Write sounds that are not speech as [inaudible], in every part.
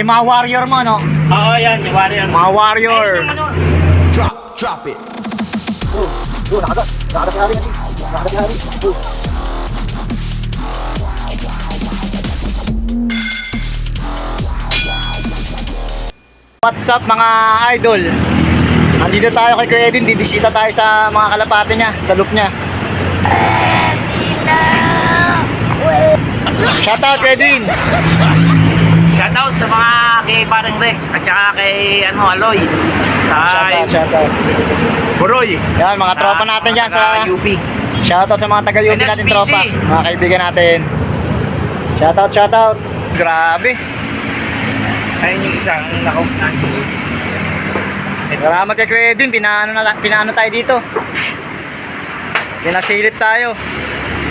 Yung mga warrior mo, no? Oo, yan, yung warrior. Mga warrior. Yung ano, Drop, drop it. What's up mga idol? Nandito tayo kay Kuya Edwin, bibisita tayo sa mga kalapate niya, sa loop niya. Shoutout Kuya Edwin! Shoutout sa mga kay Parang Rex at saka kay ano, Aloy. Sa Shoutout, shoutout. Buroy. Yan, mga tropa natin dyan sa... UP. Shoutout sa mga taga-UP natin tropa, mga kaibigan natin. Shoutout, shoutout. Grabe. Ayun yung isang nakaunan ko. Salamat kay Kuya Edwin, pinaano, na, pinaano tayo dito. Pinasilip tayo.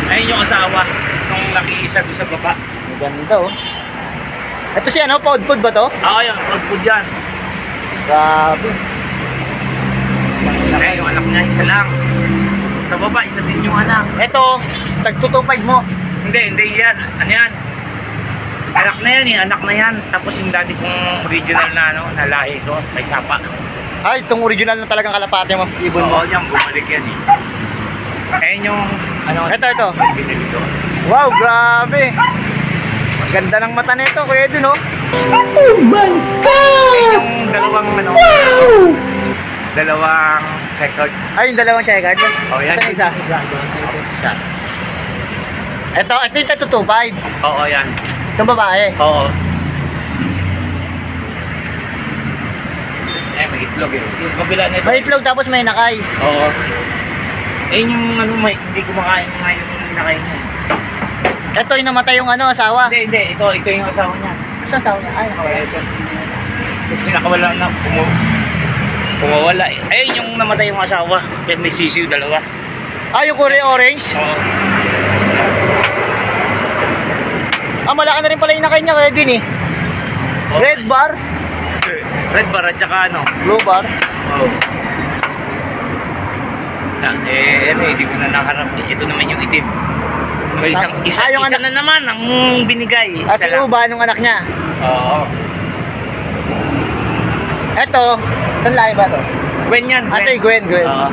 Ayun yung asawa. Nung nakiisa doon sa baba. Ang ganda oh. Ito si ano, pod food ba to? Oo, yan. Road food yan. Grabe. Ayun yung anak niya, isa lang. Sa baba, isa din yung anak. Ito, tagtutupag mo. Hindi, hindi yan. Ano yan? Anak na yan eh, anak na yan. Tapos yung dati kong original na ano, na lahi ko, may sapa. Ay, itong original na talagang kalapate mo, ibon mo. Oo, yan, bumalik yan eh. Ayun yung, ano, Ito, ito. Wow, grabe. Ganda ng mata nito, Kuya Edwin oh. Ayun yung dalawang, ano, dalawang checkered. Ay, yung dalawang checkered. Oh, yan. Saan isa? Isa. Isa. Isa. Ito, ito yung tagtutupag. Oo, yan. Itong babae. Oo. Eh, may itlog eh. Yung kabila nito. May itlog tapos may nakay. Oo. Eh, yung ano, may, hindi kumakain nga yung nakain niya. Ito yung namatay yung ano, asawa. Hindi, hindi. Ito, ito yung asawa niya. Sa asawa niya? Ay, Oo, ito. Yung pinakawala na, kumu kumawala eh. Ayun yung namatay yung asawa. Kaya may sisiw, dalawa. Ah, yung kulay orange. Oo. Ah, malaki na rin pala yung nakay niya, Kuya Edwin eh. Red bar, Red bar at saka ano. blue bar. Oo. Ah, eh, ano, hindi ko na nakarap. eh. Ito naman yung itim. May isang, isa, Ah, yung isa anak- na naman ang binigay. Ah, si. Uba, nung anak niya. Oo. Ito, saan lahi ba to? Gwen yan. Ah, ito yung Gwen, Gwen. Oo.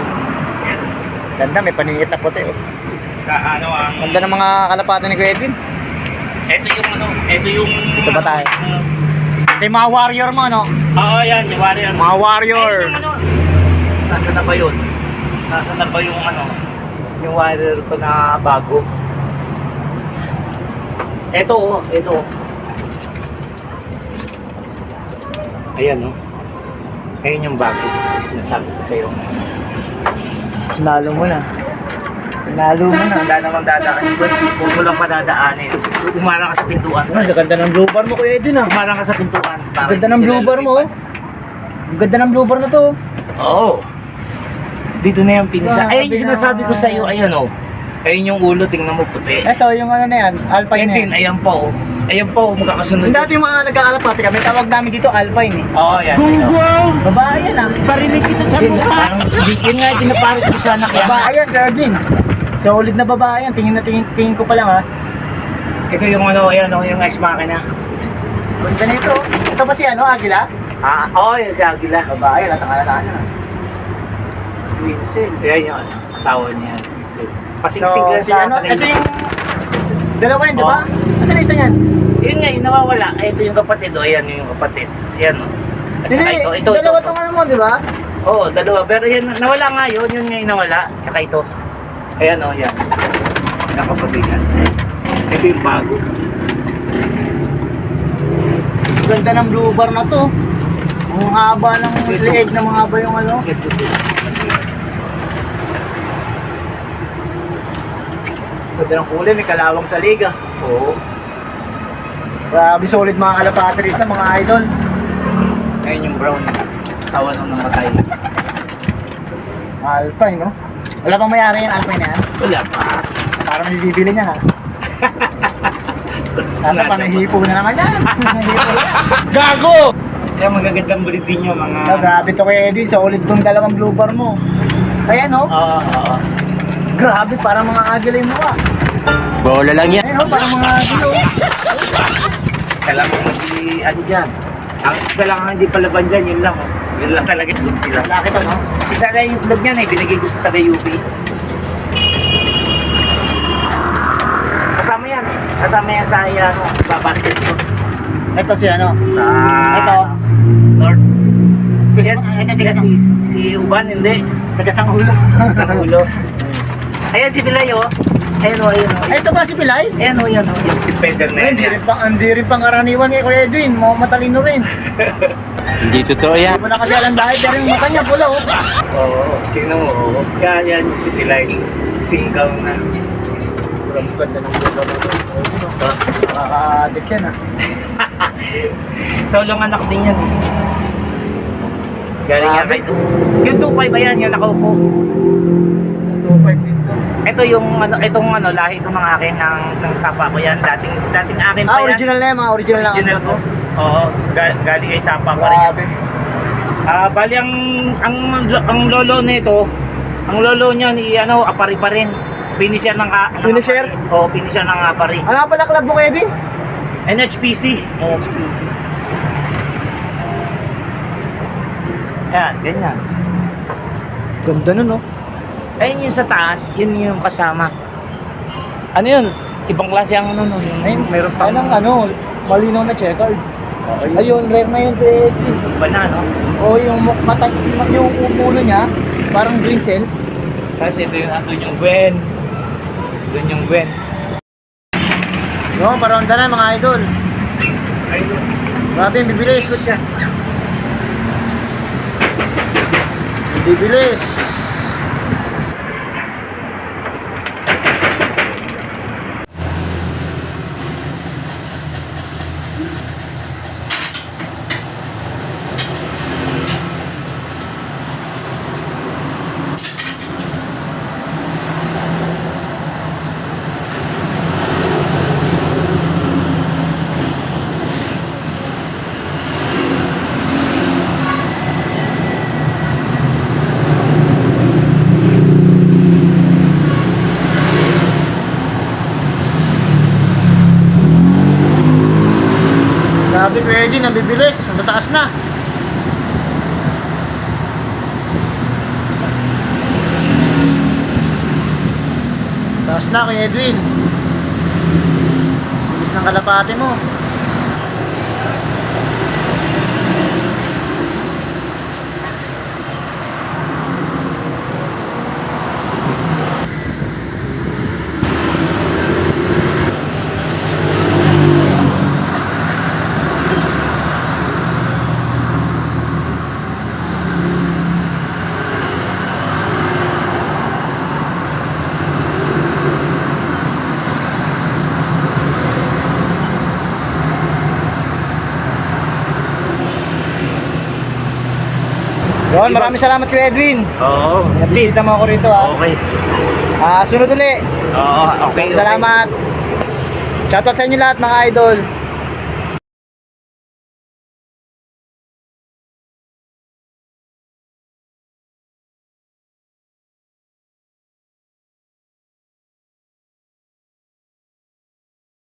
Ganda, may paningit na puti. Oh. Ka- ano ang... Ganda ng mga kalapate ni Kuya Edwin. Ito yung ano, ito yung... Ito ba tayo? Ito yung mga warrior mo, no? Oo, yan, yung warrior. Mga warrior. Ayun yung ano. Nasaan na ba yun? Nasaan na ba yung ano? Yung warrior ko na bago. Ito oh, ito. Ayan oh. Ayun yung bago. Sinasabi ko sa'yo. Sinalo mo na. Sinalo mo na. Wala namang dadaan. Kung mo lang padadaanin. Umarang ka sa pintuan. Ang ganda ng blue bar mo, Kuya Edwin, ah. Umarang ka sa pintuan. Ang ganda ng blue bar mo, oh. Ang ganda ng blue bar na to. oh. Oo. Dito na yung pinisa. Grabe Ayun yung sinasabi ko naman. sa iyo, ayun oh. Ayun yung ulo, tingnan mo puti. Ito, yung ano na yan, alpine na din, yan. ayan pa oh. Ayan pa oh, magkakasunod. Yung dati yung mga nagkakalapate kami, tawag namin dito alpine eh. Oo, yan. ayun. Babae yan ah. Parinig kita sa Yun, parang, di- yun nga, dinaparos ko sa anak yan. Babae yan, Edwin. Solid na babae yan. Tingin na tingin, tingin ko pa lang ha. Ito yung ano, ayan oh, yung ex makina. Ganda nito. Ito ba si ano, Agila? Ah, oo, oh, yun si Agila. Babae, natangalaan niya. Squinzel. Ayan yung asawa niya. Pasingsing So, lang si sa ano, kanina. ito yung dalawa yun, di ba? Oh. Asan isa yan? Yun nga, yung nawawala. Ay, ito yung kapatid. O, ayan yung kapatid. Ayan o. At saka Hindi, ito, ito, ito. dalawa tong ano mo, di ba? Oo, dalawa. Pero yan, nawala nga yun. Yun nga yung nawala. Tsaka ito. Ayan o, yan. Nakapatid yan. Ito yung bago. Ganda ng blue bar na to. Ang haba ng leeg na mga haba yung ano. Ganda ng kulay, may kalawang sa liga. Oo. Grabe solid mga kalapatris na mga idol. Ayan yung brown. Asawa nung namatay. Alpine, no? Wala pang mayari yan, Alpine na yan. Wala pa. Parang may bibili niya, ha? [laughs] Nasa panahipo na naman [laughs] yan. Gago! Kaya magagandang breed din yung mga... Oh, grabe to kay Edwin, solid tong dalawang blue bar mo. Kaya no, Oo, oo. grabe, parang mga agila yung mukha. Bola lang yan. Ayun, parang mga agila. oh. Kailangan si ano dyan. Ang isa lang ang hindi palaban dyan, yun lang. Oh. Yun lang talaga yung sila. Laki to, no? Isa lang yung vlog niyan eh, binigay ko sa taga UP. Kasama yan. Kasama yan sa ano, sa basketball. Ito si ano? Sa... Ito. North. Ito, yan, tiga si, si Uban, hindi. Taga sang ulo. Sa ulo. Ayan si Pilay, oh. Ayan, oh, ayan, oh. Ay, ito ba si Pilay? Ayan, oh, yan, oh. Yung defender na yan. Hindi rin pang, hindi rin pang karaniwan kay Kuya Edwin. Mga matalino rin. [laughs] Hindi totoo yan. Hindi mo na kasi alam dahil pero yung mata niya pula, oh. Oo, tingnan mo, oo. Yan, yan si Pilay. Singkaw na. Ang ganda ng bulo na to. Nakaka-addict yan, ah. [laughs] Solong anak din yan. eh. Galing yan. Yung 2.5 ba yan, yung nakaupo. 2.5 dito. Ito yung ano, itong ano, lahi itong mga akin ng, ng sapa ko yan. Dating, dating akin pa Ah, yan. original na yan, mga original lang. Original ko. Oo, ga- galing kay sapa ko rin yan. Grabe. Ah, bali ang, ang, ang lolo nito, ang lolo niya ni ano, apari pa rin. Finisher ng, ka- ng Finisher? apari. Oo, finisher ng apari. Ano nga pala club mo, Edwin? NHPC. NHPC. Yan, ganyan. Ganda nun, no? Ayun yung sa taas, yun yung kasama. Ano yun? Ibang klase ang ano nun. Yung, Ayun, meron pa Anong ano, malinaw na checkered. Ayun, rare na yun, Edwin. Iba na, no? O yung mata, yung ulo niya, parang green cell. Kasi ito yung andun yung Gwen. Doon yung Gwen. Yung parang na mga idol. Ayun. Grabe, bibilis. Bibilis. Bibilis. Ang mataas na. Taas na, Kuya Edwin. Bilis ng kalapate mo. Yun, maraming salamat Kuya Edwin. Oo. Nabisita mo ako rito ha. Okay. Ah, sunod ulit. Oo, okay. okay. Salamat. Shoutout sa inyo lahat mga idol.